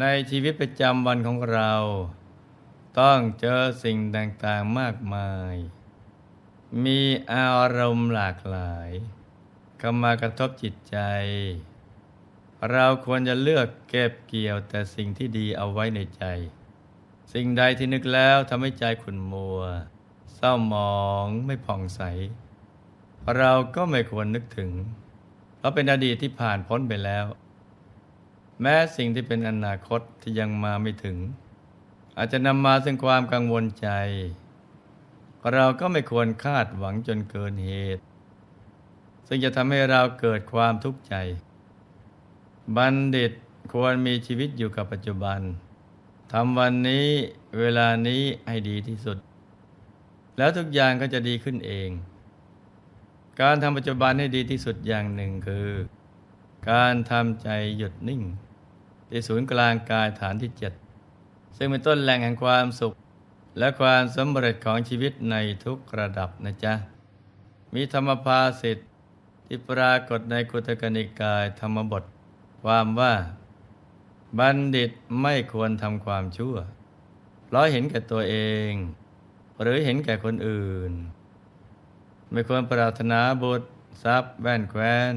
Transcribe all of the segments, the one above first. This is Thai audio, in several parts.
ในชีวิตประจำวันของเรา ต้องเจอสิ่งต่างๆมากมาย มีอารมณ์หลากหลายเข้ามากระทบจิตใจ เราควรจะเลือกเก็บเกี่ยวแต่สิ่งที่ดีเอาไว้ในใจ สิ่งใดที่นึกแล้วทำให้ใจขุ่นมัว เศร้าหมองไม่ผ่องใส เราก็ไม่ควรนึกถึง เพราะเป็นอดีตที่ผ่านพ้นไปแล้ว แม้สิ่งที่เป็นอนาคตที่ยังมาไม่ถึง อาจจะนำมาซึ่งความกังวลใจ เราก็ไม่ควรคาดหวังจนเกินเหตุ ซึ่งจะทำให้เราเกิดความทุกข์ใจ บัณฑิตควรมีชีวิตอยู่กับปัจจุบันทำวันนี้เวลานี้ให้ดีที่สุด แล้วทุกอย่างก็จะดีขึ้นเอง การทำปัจจุบันให้ดีที่สุดอย่างหนึ่งคือ การทำใจหยุดนิ่งที่ศูนย์กลางกายฐานที่เจ็ดซึ่งเป็นต้นแหล่งแห่งความสุข และความสำเร็จของชีวิตในทุกระดับนะจ๊ะ มีธรรมภาสิทธิ์ที่ปรากฏในกุตกนิกายธรรมบท ความว่า บัณฑิตไม่ควรทำความชั่ว เพราะเห็นแก่ตัวเอง หรือเห็นแก่คนอื่น ไม่ควรปรารถนาบุตรทรัพย์แว่นแคว้น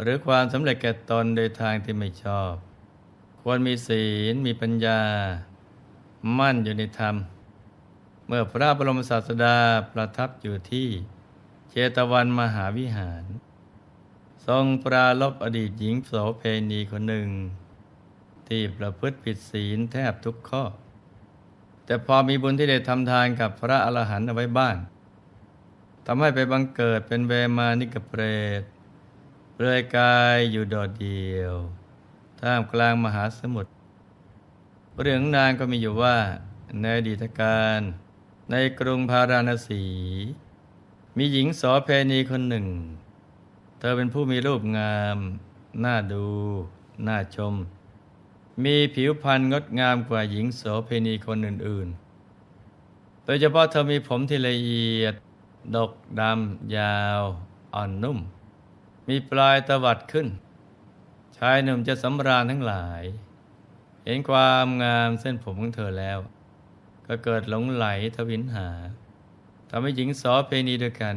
หรือความสำเร็จแก่ตนโดยทางที่ไม่ชอบ ควรมีศีลมีปัญญา มั่นอยู่ในธรรม เมื่อพระบรมศาสดาประทับอยู่ที่เชตวันมหาวิหาร ทรงปราลบอดีตหญิงโสเพณีคนหนึ่ง ที่ประพฤติผิดศีลแทบทุกข้อ แต่พอมีบุญที่ได้ทำทานกับพระอรหันต์เอาไว้บ้างทำให้ไปบังเกิดเป็นเวมานิกเปรต เปลือยกายอยู่โดดเดียว ท่ามกลางมหาสมุทรเรื่องนางก็มีอยู่ว่า ในอดีตการในกรุงพาราณสี มีหญิงโสเพณีคนหนึ่ง เธอเป็นผู้มีรูปงาม น่าดู น่าชม มีผิวพรรณงดงามกว่าหญิงโสเพณีคนอื่น ๆ โดยเฉพาะเธอมีผมที่ละเอียด ดกดำยาว อ่อนนุ่ม มีปลายตวัดขึ้น ชายหนุ่มจะสำราญทั้งหลาย เห็นความงามเส้นผมของเธอแล้ว ก็เกิดหลงไหลทวินหาทำให้หญิงสอเพณีด้วยกัน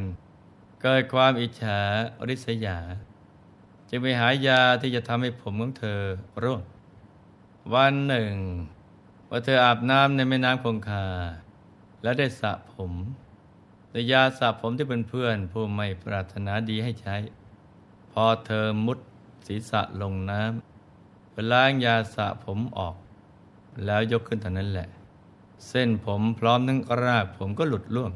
เกิดความอิจฉาริษยา จึงไปหายาที่จะทำให้ผมของเธอร่วง วันหนึ่งว่าเธออาบน้ำในแม่น้ำคงคา และได้สระผมแต่ยาสระผมที่เป็นเพื่อนผู้ไม่ปรารถนาดีให้ใช้ อเธอมุดศีรษะลงน้ำเพื่อล้างยาสระผมออก แล้วยกขึ้นเท่านั้นแหละ เส้นผมพร้อมทั้งรากผมก็หลุดล่วง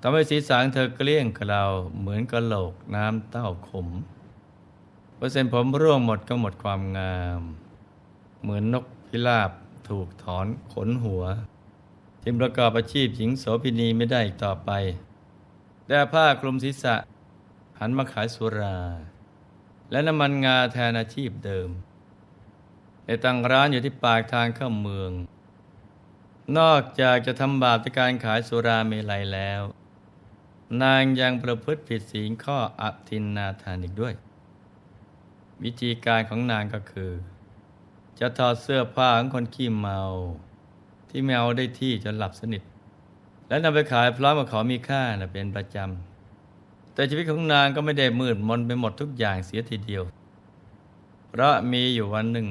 ทำให้ศีรษะของเธอเกลี้ยงกลาเหมือนกระโหลกน้ำเต้าขมเพอเส้นผมร่วงหมดก็หมดความงาม เหมือนนกพิราบถูกถอนขนหัว จึงประกอบอาชีพหญิงโสเภณีไม่ได้อีกต่อไป แต่ผ้าคลุมศีรษะ หันมาขายสุรา และน้ำมันงาแทนอาชีพเดิมได้ตั้งร้านอยู่ที่ปากทางเข้าเมือง นอกจากจะทำบาปจากการขายสุราเมลัยแล้ว นางยังประพฤติผิดศีลข้ออทินนาทานอีกด้วย วิธีการของนางก็คือ จะถอดเสื้อผ้าของคนขี้เมา ที่ไม่เอาได้ที่จนหลับสนิท และนำไปขายพร้อมกับของมีค่านะเป็นประจำ แต่ชีวิตของนางก็ไม่ได้มืดมนไปหมดทุกอย่างเสียทีเดียว เพราะมีอยู่วันหนึ่ง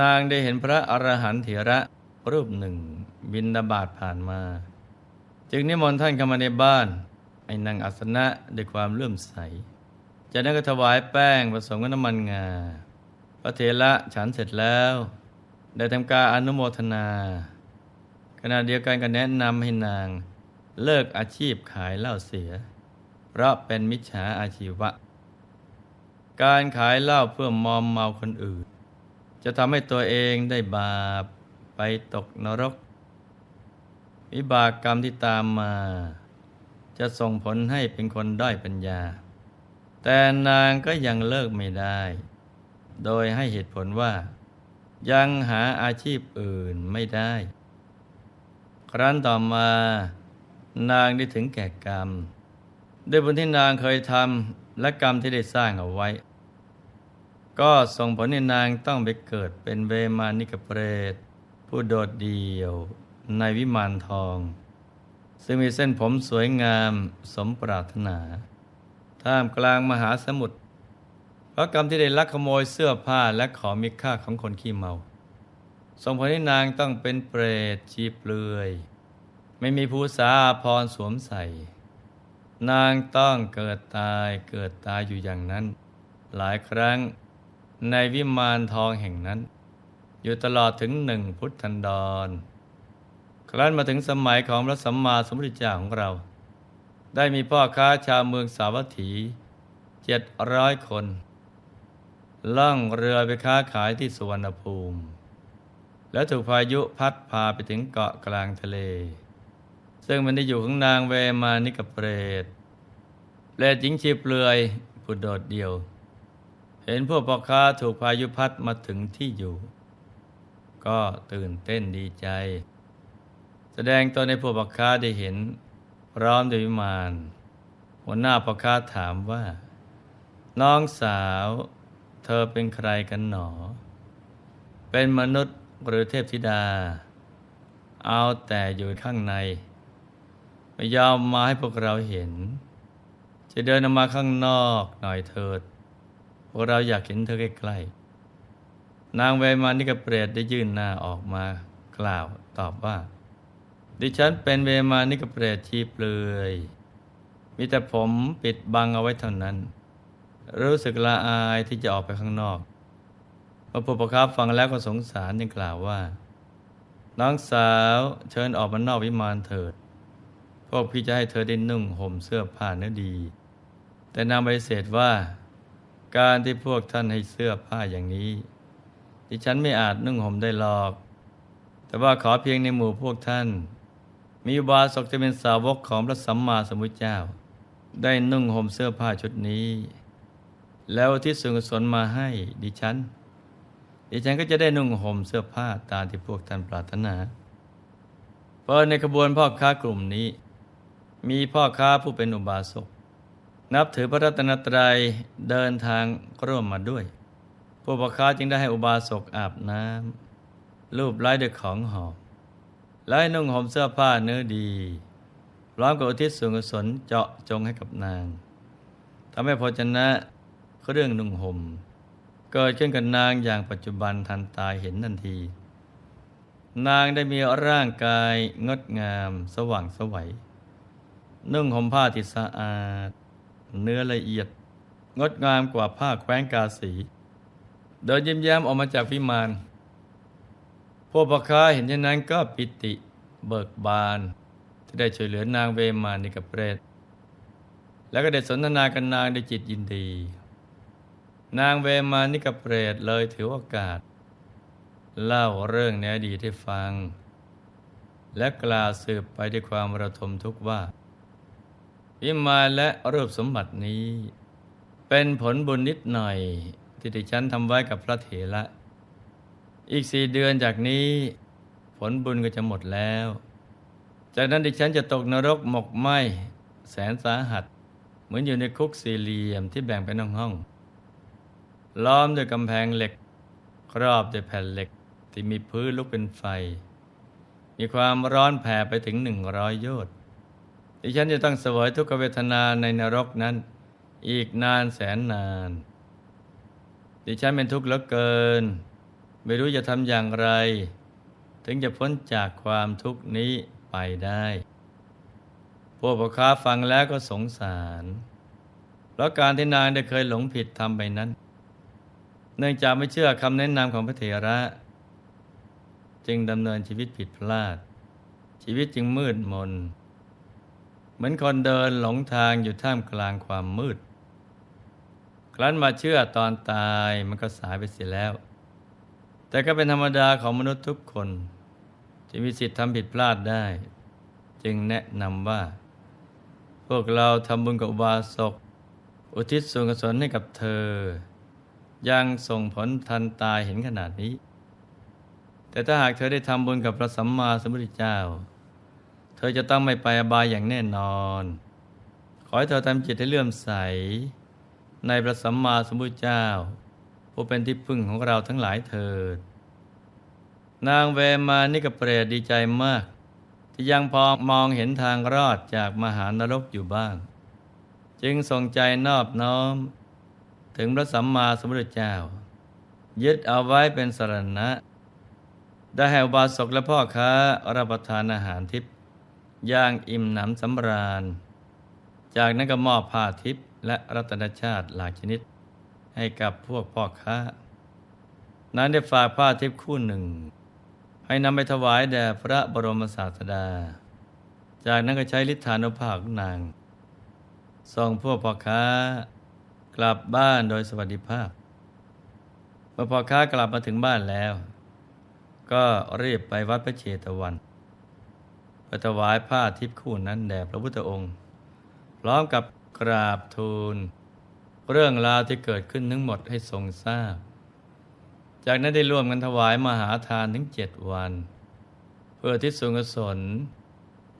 นางได้เห็นพระอรหันต์เถระรูปหนึ่ง บินบาตผ่านมา จึงนิมนต์ท่านเข้ามาในบ้านให้นั่งอัสนะด้วยความเลื่อมใสจากนั้นก็ถวายแป้งผสมกับน้ำมันงา พระเถระฉันเสร็จแล้ว ได้ทำการอนุโมทนา ขณะเดียวกันก็แนะนำให้นางเลิกอาชีพขายเหล้าเสีย เพราะเป็นมิจฉาอาชีวะ การขายเหล้าเพื่อมอมเมาคนอื่น จะทำให้ตัวเองได้บาปไปตกนรก วิบากกรรมที่ตามมา จะส่งผลให้เป็นคนด้อยปัญญา แต่นางก็ยังเลิกไม่ได้ โดยให้เหตุผลว่า ยังหาอาชีพอื่นไม่ได้ ครั้นต่อมานางได้ถึงแก่กรรม ด้วยบุญที่นางเคยทำและกรรมที่ได้สร้างเอาไว้ ก็ส่งผลให้นางต้องไปเกิดเป็นเวมานิกเปรต ผู้โดดเดี่ยวในวิมานทอง ซึ่งมีเส้นผมสวยงามสมปรารถนา ท่ามกลางมหาสมุทรเพราะกรรมที่ได้ลักขโมยเสื้อผ้าและของมีค่าของคนขี้เมาส่งผลให้นางต้องเป็นเปรตชีเปลือย ไม่มีภูษาอาภรสวมใส่ นางต้องเกิดตายเกิดตายอยู่อย่างนั้น หลายครั้งในวิมานทองแห่งนั้น อยู่ตลอดถึงหนึ่งพุทธันดร ครั้นมาถึงสมัยของพระสัมมาสัมพุทธเจ้าของเรา ได้มีพ่อค้าชาวเมืองสาวัตถีเจ็ดร้อยคน ล่องเรือไปค้าขายที่สุวรรณภูมิ แล้วถูกพายุพัดพาไปถึงเกาะกลางทะเล ซึ่งมันได้อยู่ของนางเวมานิกเปรตเปรตหญิงชีเปลือยผู้โดดเดี่ยว เห็นพวกพ่อค้าถูกพายุพัดมาถึงที่อยู่ ก็ตื่นเต้นดีใจ แสดงตนในพวกพ่อค้าได้เห็นพร้อมด้วยวิมานหัวหน้าพ่อค้าถามว่า น้องสาวเธอเป็นใครกันหนอ เป็นมนุษย์หรือเทพธิดา เอาแต่อยู่ข้างใน ไม่ยอมมาให้พวกเราเห็น จะเดินออกมาข้างนอกหน่อยเถิด พวกเราอยากเห็นเธอใกล้ๆนางเวมานิกเปรตได้ยื่นหน้าออกมากล่าวตอบว่า ดิฉันเป็นเวมานิกเปรตชีเปลือยมีแต่ผมปิดบังเอาไว้เท่านั้น รู้สึกละอายที่จะออกไปข้างนอกพอผู้ประคับฟังแล้วก็สงสารยังกล่าวว่า น้องสาวเชิญออกมานอกวิมานเถิด พวกพี่จะให้เธอได้นุ่งห่มเสื้อผ้าเนื้อดี แต่นางปฏิเสธว่า การที่พวกท่านให้เสื้อผ้าอย่างนี้ ดิฉันไม่อาจนุ่งห่มได้หรอก แต่ว่าขอเพียงในหมู่พวกท่าน มีบาสกจะเป็นสาวกของพระสัมมาสัมพุทธเจ้า ได้นุ่งห่มเสื้อผ้าชุดนี้ แล้วที่ส่วนกุศลมาให้ดิฉัน ดิฉันก็จะได้นุ่งห่มเสื้อผ้าตามที่พวกท่านปรารถนาเพราะในขบวนพ่อค้ากลุ่มนี้ มีพ่อค้าผู้เป็นอุบาสกนับถือพระรัตนตรัยเดินทางร่วมมาด้วยพวกพ่อค้าจึงได้ให้อุบาสกอาบน้ำรูปไล้ด้วยของหอมและให้นุ่งห่มเสื้อผ้าเนื้อดีพร้อมกับอุทิศส่วนกุศลเจาะจงให้กับนางทำให้พอชนะเครื่องนุ่งห่มเกิดขึ้นกับนางอย่างปัจจุบันทันตาเห็นทันที นางได้มีร่างกายงดงามสว่างสวัย นุ่งห่มผ้าที่สะอาด เนื้อละเอียด งดงามกว่าผ้าแคว้นกาสีเดินยิ้มแย้มออกมาจากวิมาน พวกพ่อค้าเห็นเช่นนั้นก็ปิติเบิกบาน ที่ได้ช่วยเหลือนางเวมานิกบเปรตแล้วก็ได้สนทนากันนางด้วยจิตยินดี นางเวมานิกบเปรตเลยถือโอกาส เล่าเรื่องในอดีตให้ฟัง และกล่าวสืบไปด้วยความระทมทุกข์ว่า วิมานและรูปสมบัตินี้ เป็นผลบุญนิดหน่อย ที่ดิฉันทำไว้กับพระเถระอีกสี่เดือนจากนี้ ผลบุญก็จะหมดแล้ว จากนั้นดิฉันจะตกนรกหมกไหมแสนสาหัส เหมือนอยู่ในคุกสี่เหลี่ยมที่แบ่งเป็นห้องห้องๆล้อมด้วยกำแพงเหล็ก ครอบด้วยแผ่นเหล็กที่มีพื้นลุกเป็นไฟ มีความร้อนแผ่ไปถึงหนึ่งร้อยโยชน์ ดิฉันจะต้องเสวยทุกขเวทนาในนรกนั้น อีกนานแสนนาน ดิฉันเป็นทุกข์เหลือเกิน ไม่รู้จะทำอย่างไร ถึงจะพ้นจากความทุกข์นี้ไปได้ พวกพ่อค้าฟังแล้วก็สงสาร เพราะการที่นางได้เคยหลงผิดทำไปนั้น เนื่องจากไม่เชื่อคำแนะนำของพระเถระ จึงดำเนินชีวิตผิดพลาด ชีวิตจึงมืดมน เหมือนคนเดินหลงทางอยู่ท่ามกลางความมืด ครั้นมาเชื่อตอนตายมันก็สายไปเสียแล้ว แต่ก็เป็นธรรมดาของมนุษย์ทุกคนที่มีสิทธิ์ทำผิดพลาดได้ จึงแนะนำว่า พวกเราทำบุญกับอุบาสก อุทิศส่วนกุศลให้กับเธอ ยังส่งผลทันตายเห็นขนาดนี้ แต่ถ้าหากเธอได้ทำบุญกับพระสัมมาสัมพุทธเจ้า เธอจะต้องไม่ไปอบายอย่างแน่นอน ขอให้เธอทำจิตให้เลื่อมใส ในพระสัมมาสัมพุทธเจ้า ผู้เป็นที่พึ่งของเราทั้งหลายเถิด นางเวมานิกเปรตดีใจมาก ที่ยังพอมองเห็นทางรอดจากมหานรกอยู่บ้าง จึงทรงใจนอบน้อม ถึงพระสัมมาสัมพุทธเจ้า ยึดเอาไว้เป็นสรณะได้ให้บาสกและพ่อค้ารับประทานอาหารทิพย์ อย่างอิ่มหนำสำราญ จากนั้นก็มอบผ้าทิพย์และรัตนชาติหลากชนิด ให้กับพวกพ่อค้า นั้นได้ฝากผ้าทิพย์คู่หนึ่ง ให้นำไปถวายแด่พระบรมศาสดา จากนั้นก็ใช้ฤทธานุภาพของนางส่งพวกพ่อค้ากลับบ้านโดยสวัสดิภาพ เมื่อพ่อค้ากลับมาถึงบ้านแล้ว ก็รีบไปวัดพระเชตวัน ไปถวายผ้าทิพย์คู่นั้นแด่พระพุทธองค์ พร้อมกับกราบทูล เรื่องราวที่เกิดขึ้นทั้งหมดให้ทรงทราบ จากนั้นได้ร่วมกันถวายมหาทานถึงเจ็ดวัน เพื่อที่สุงสน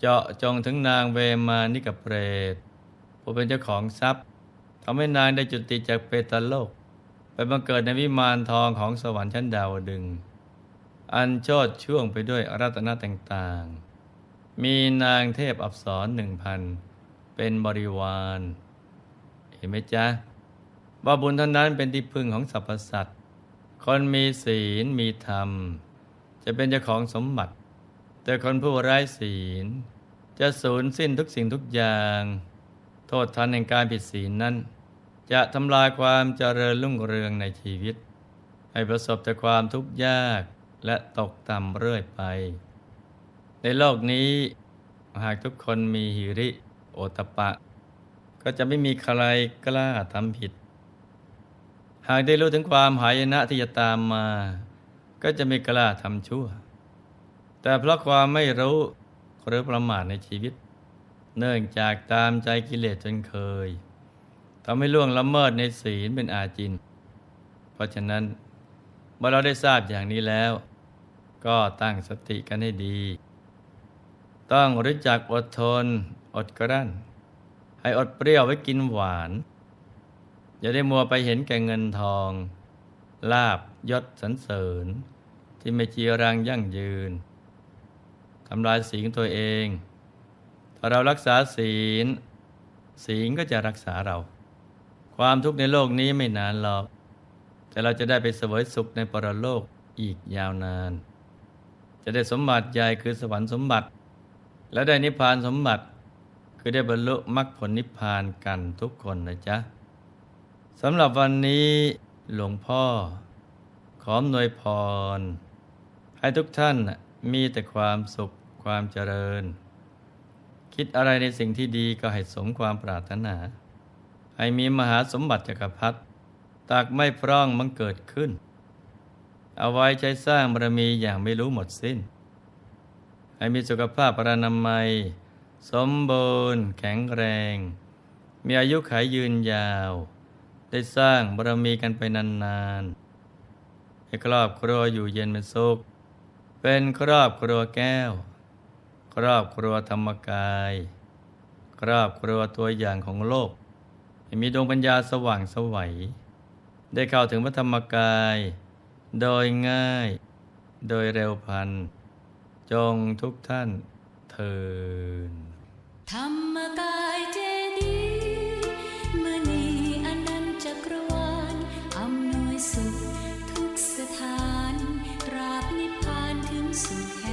เจาะจงถึงนางเวมานิกเปรตผู้เป็นเจ้าของทรัพย์ทำให้นางได้จุติจากเปตโลก ไปบังเกิดในวิมานทองของสวรรค์ชั้นดาวดึง อันโชดช่วงไปด้วยรัตนต่างๆ มีนางเทพอับสรหนึ่งพันเป็นบริวาร เห็นไหมจ๊ะ ว่าบุญเท่านั้นเป็นที่พึ่งของสรรพสัตว์ คนมีศีลมีธรรม จะเป็นเจ้าของสมบัติ แต่คนผู้ไร้ศีล จะสูญสิ้นทุกสิ่งทุกอย่าง โทษทันแห่งการผิดศีลนั้น จะทำลายความเจริญรุ่งเรืองในชีวิต ให้ประสบแต่ความทุกข์ยากและตกต่ำเรื่อยไป ในโลกนี้ หากทุกคนมีหิริโอตปปะ ก็จะไม่มีใครกล้าทำผิด หากได้รู้ถึงความหายนะที่จะตามมา ก็จะไม่กล้าทำชั่ว แต่เพราะความไม่รู้หรือประมาทในชีวิต เนื่องจากตามใจกิเลสจนเคยทำให้ล่วงละเมิดในศีลเป็นอาจิน เพราะฉะนั้นเมื่อเราได้ทราบอย่างนี้แล้ว ก็ตั้งสติกันให้ดี ต้องรู้จักอดทน อดกลั้น ให้อดเปรี้ยวไว้กินหวาน อย่าได้มัวไปเห็นแก่เงินทอง ลาบยศสรรเสริญ ที่ไม่จีรังยั่งยืนทำลายศีลตัวเอง ถ้าเรารักษาศีล ศีลก็จะรักษาเรา ความทุกข์ในโลกนี้ไม่นานหรอก แต่เราจะได้ไปเสวยสุขในปรโลกอีกยาวนาน จะได้สมบัติใหญ่คือสวรรค์สมบัติ และได้นิพพานสมบัติคือได้บรรลุมรรคผลนิพพานกันทุกคนนะจ๊ะสำหรับวันนี้หลวงพ่อ ขออนวยพร ให้ทุกท่านมีแต่ความสุขความเจริญ คิดอะไรในสิ่งที่ดีก็ให้สมความปรารถนา ให้มีมหาสมบัติจักรพรรดิตักไม่พร่องมังเกิดขึ้น เอาไว้ใช้สร้างบารมีอย่างไม่รู้หมดสิ้น ให้มีสุขภาพพรานามัย สมบูรณ์ แข็งแรง มีอายุขัยยืนยาว ได้สร้างบารมีกันไปนานๆ ให้ครอบครัวอยู่เย็นเป็นสุข เป็นครอบครัวแก้ว ครอบครัวธรรมกาย ครอบครัวตัวอย่างของโลก ให้มีดวงปัญญาสว่างสวัย ได้เข้าถึงพระธรรมกาย โดยง่าย โดยเร็วพัน จงทุกท่านเทินธรรมกายเจดีมณีอนันตจักรวาลอำนวยสุขทุกสถานตราบนิพพานถึงสุข